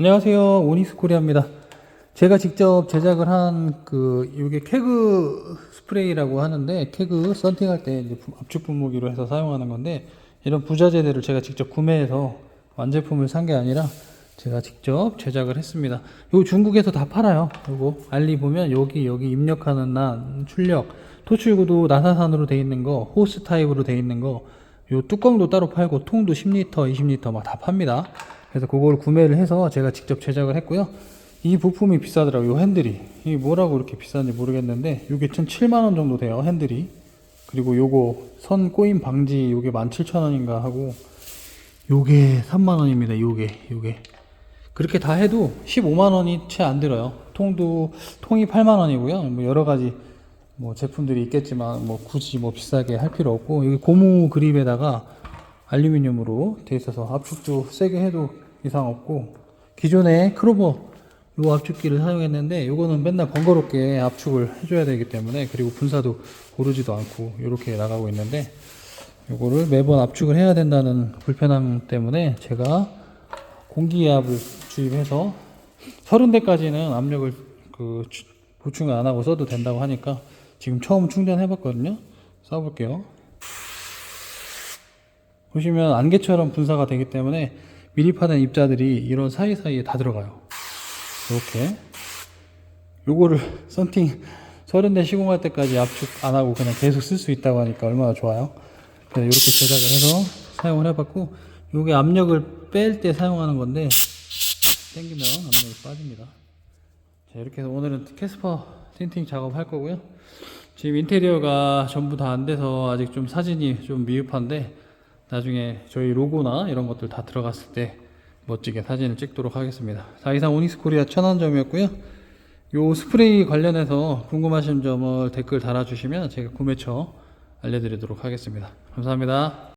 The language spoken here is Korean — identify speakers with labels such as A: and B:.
A: 안녕하세요. 오니스코리아입니다. 제가 직접 제작을 한 그 이게 케그 스프레이라고 하는데 케그 썬팅할 때 압축 분무기로 해서 사용하는 건데 이런 부자재들을 제가 직접 구매해서 완제품을 산 게 아니라 제가 직접 제작을 했습니다. 이거 중국에서 다 팔아요. 요거 알리 보면 여기 여기 입력하는 난 출력 토출구도 나사산으로 돼 있는 거 호스 타입으로 돼 있는 거 요 뚜껑도 따로 팔고 통도 10리터, 20리터 막 다 팝니다. 그래서 그걸 구매를 해서 제가 직접 제작을 했고요. 이 부품이 비싸더라고요. 요 핸들이. 이게 뭐라고 이렇게 비싼지 모르겠는데 요게 1,700만 원 정도 돼요. 핸들이. 그리고 요거 선 꼬임 방지 요게 17,000원인가 하고 요게 3만 원입니다. 요게 요게. 그렇게 다 해도 15만 원이 채 안 들어요. 통도 통이 8만 원이고요. 뭐 여러 가지 뭐 제품들이 있겠지만 뭐 굳이 뭐 비싸게 할 필요 없고 여기 고무 그립에다가 알루미늄으로 돼 있어서 압축도 세게 해도 이상 없고 기존에 크로버 요 압축기를 사용했는데 요거는 맨날 번거롭게 압축을 해줘야 되기 때문에 그리고 분사도 고르지도 않고 이렇게 나가고 있는데 요거를 매번 압축을 해야 된다는 불편함 때문에 제가 공기압을 주입해서 30대까지는 압력을 그 주- 보충을 안 하고 써도 된다고 하니까 지금 처음 충전해 봤거든요. 써 볼게요. 보시면 안개처럼 분사가 되기 때문에 미립하는 입자들이 이런 사이사이에 다 들어가요. 이렇게 요거를 썬팅 30대 시공할 때까지 압축 안 하고 그냥 계속 쓸 수 있다고 하니까 얼마나 좋아요. 그래서 이렇게 제작을 해서 사용을 해봤고 요게 압력을 뺄 때 사용하는 건데 당기면 압력이 빠집니다. 자 이렇게 해서 오늘은 캐스퍼 틴팅 작업 할 거고요. 지금 인테리어가 전부 다 안 돼서 아직 좀 사진이 좀 미흡한데 나중에 저희 로고나 이런 것들 다 들어갔을 때 멋지게 사진을 찍도록 하겠습니다. 자 이상 오닉스 코리아 천안점이었고요. 요 스프레이 관련해서 궁금하신 점을 댓글 달아주시면 제가 구매처 알려드리도록 하겠습니다. 감사합니다.